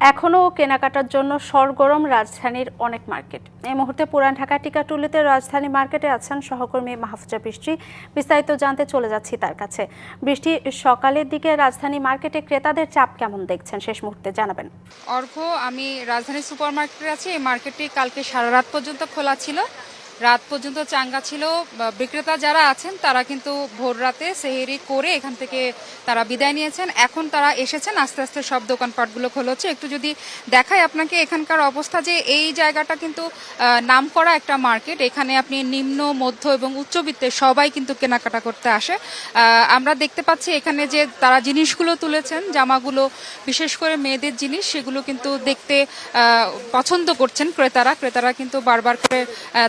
এখনও কেনাকাটার জন্য সরগরম রাজধানীর অনেক মার্কেট। এই মুহূর্তে পুরান ঢাকা টিকাটুলিতে রাজধানী মার্কেটে আছেন সহকর্মী মাহফুজা বৃষ্টি। বিস্তারিত জানতে চলে যাচ্ছি তার কাছে। বৃষ্টি সকালের দিকে রাজধানী মার্কেটে ক্রেতাদের চাপ কেমন দেখছেন? শেষ মুহূর্তে জানাবেন। অর্ঘ, আমি রাজধানী সুপার মার্কেটে আছি। এই মার্কেটটি কালকে সারা রাত পর্যন্ত খোলা ছিল। রাত পর্যন্ত চাঙ্গা ছিল। বিক্রেতা যারা আছেন তারা কিন্তু ভোর রাতে সেহেরি করে এখান থেকে তারা বিদায় নিয়েছেন। এখন তারা এসেছেন আস্তে আস্তে সব দোকানপাটগুলো খোলছে একটু যদি দেখায় আপনাকে এখানকার অবস্থা যে এই জায়গাটা কিন্তু আহ, নামকরা একটা মার্কেট। এখানে আপনি নিম্ন মধ্য এবং উচ্চবিত্তের সবাই কিন্তু কেনাকাটা করতে আসে। আমরা দেখতে পাচ্ছি এখানে যে তারা জিনিসগুলো তুলেছেন জামাগুলো বিশেষ করে মেয়েদের জিনিস সেগুলো কিন্তু দেখতে পছন্দ করছেন ক্রেতারা। ক্রেতারা কিন্তু বারবার করে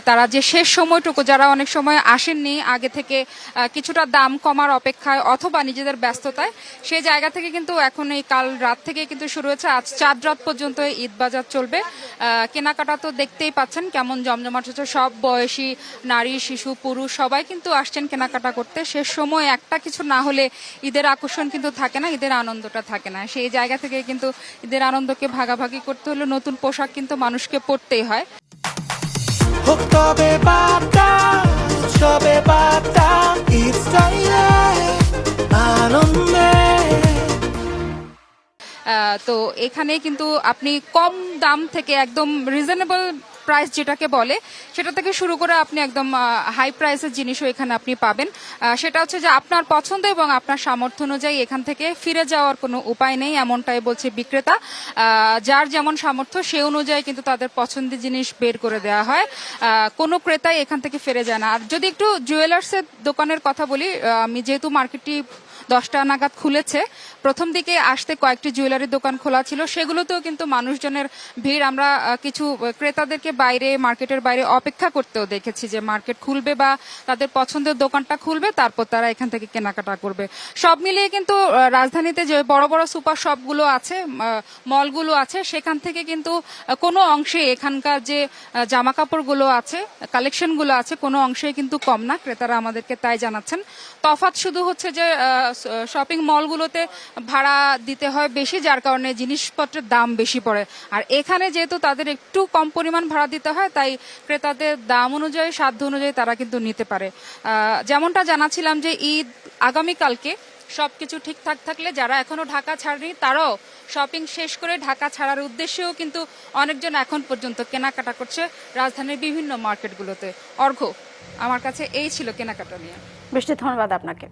তারা যে শেষ সময়টুকু যারা অনেক সময় আসেননি, আগে থেকে কিছুটা দাম কমার অপেক্ষায় অথবা নিজেদের ব্যস্ততায় সেই জায়গা থেকে কিন্তু এখন এই কাল রাত থেকে কিন্তু শুরু হয়েছে। আজ চাঁদ রাত পর্যন্ত ঈদ বাজার চলবে। কেনাকাটা তো দেখতেই পাচ্ছেন কেমন জমজমাট হচ্ছে। সব বয়সী নারী, শিশু, পুরুষ সবাই কিন্তু আসছেন কেনাকাটা করতে। শেষ সময় একটা কিছু না হলে ঈদের আকর্ষণ কিন্তু থাকে না, ঈদের আনন্দটা থাকে না। সেই জায়গা থেকে কিন্তু ঈদের আনন্দকে ভাগাভাগি করতে হলে নতুন পোশাক কিন্তু মানুষকে পরতেই হয়। তো এখানে কিন্তু আপনি কম দাম থেকে একদম রিজনেবল প্রাইস যেটাকে বলে, সেটা থেকে শুরু করে আপনি একদম হাই প্রাইসের জিনিসও এখানে আপনি পাবেন। সেটা হচ্ছে যে আপনার পছন্দ এবং আপনার সামর্থ্য অনুযায়ী এখান থেকে ফিরে যাওয়ার কোনো উপায় নেই, এমনটাই বলছে বিক্রেতা। যার যেমন সামর্থ্য, সে অনুযায়ী কিন্তু তাদের পছন্দের জিনিস বের করে দেওয়া হয়। কোনো ক্রেতাই এখান থেকে ফিরে যায় না। আর যদি একটু জুয়েলার্সের দোকানের কথা বলি আমি যেহেতু মার্কেটটি দশটা নাগাদ খুলেছে, প্রথম দিকে আসতে কয়েকটি জুয়েলারির দোকান খোলা ছিল, সেগুলোতেও কিন্তু মানুষজনের ভিড়। আমরা কিছু ক্রেতাদেরকে বাইরে, মার্কেটের বাইরে অপেক্ষা করতেও দেখেছি যে মার্কেট খুলবে বা তাদের পছন্দের দোকানটা খুলবে, তারপর তারা এখান থেকে কেনাকাটা করবে। সব মিলিয়ে কিন্তু রাজধানীতে যে বড় বড় সুপার শপগুলো আছে মলগুলো আছে, সেখান থেকে কিন্তু কোনো অংশে এখানকার যে জামা কাপড়গুলো আছে, কালেকশনগুলো আছে, কোনো অংশে কিন্তু কম না। ক্রেতারা আমাদেরকে তাই জানাচ্ছেন। তফাৎ শুধু হচ্ছে যে শপিং মলগুলোতে ভাড়া দিতে হয় বেশি, যার কারণে জিনিসপত্রের দাম বেশি পড়ে। আর এখানে যেহেতু তাদের একটু কম পরিমাণ ভাড়া দিতে হয়, তাই ক্রেতাদের দাম অনুযায়ী, সাধ্য অনুযায়ী তারা কিন্তু নিতে পারে। যেমনটা জানাছিলাম যে ঈদ আগামীকালকে সবকিছু ঠিকঠাক থাকলে যারা এখনও ঢাকা ছাড়েনি, তারাও শপিং শেষ করে ঢাকা ছাড়ার উদ্দেশ্যেও কিন্তু অনেকজন এখন পর্যন্ত কেনাকাটা করছে রাজধানীর বিভিন্ন মার্কেটগুলোতে। অর্ঘ আমার কাছে এই ছিল কেনাকাটা নিয়ে। বৃষ্টি ধন্যবাদ আপনাকে।